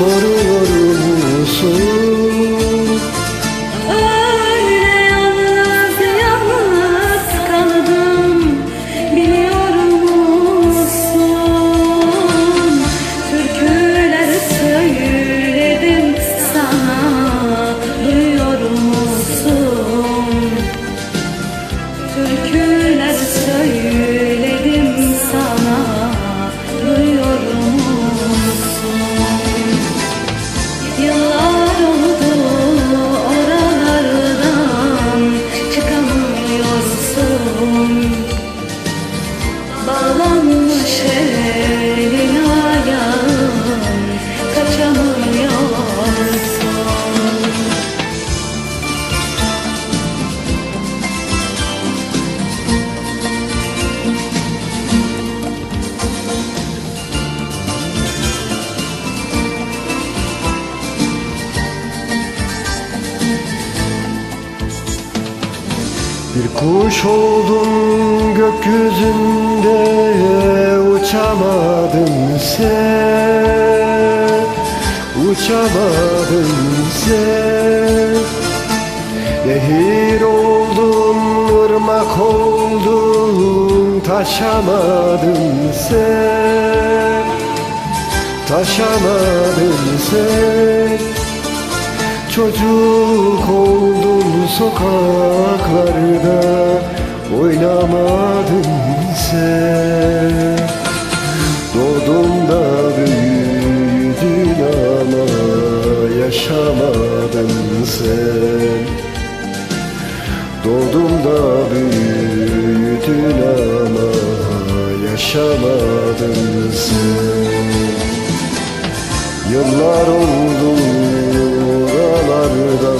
choro Bir kuş oldun gökyüzünde uçamadın sen Uçamadın sen Nehir oldun, ırmak oldun Taşamadın sen Taşamadın sen Çocuk oldun sokaklarda Oynamadın sen Doğdun da büyüdün ama Yaşamadın sen Doğdun da büyüdün ama Yaşamadın sen Yıllar oldu oralardan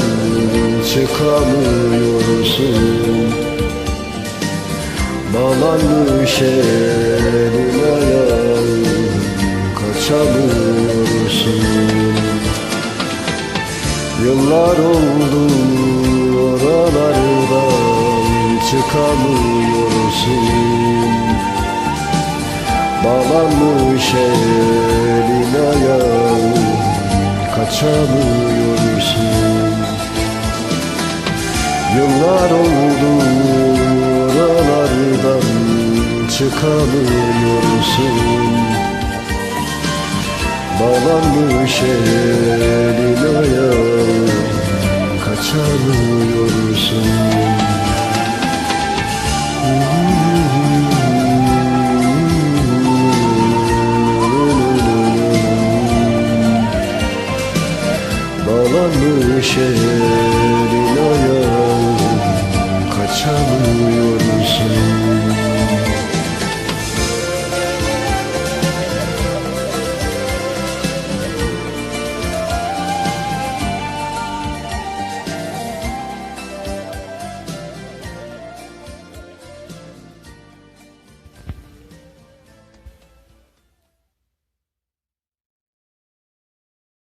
çıkamıyorsun. Bağlanmış elin ayağın kaçamıyorsun. Yıllar oldu oralardan çıkamıyorsun. Bağlanmış elin ayağın kaçamıyorsun Yıllar oldu oralardan çıkamıyorsun. Bağlanmış elin ayağın kaçamıyorsun Bağlanmış elin ayağın Kaçamıyorsun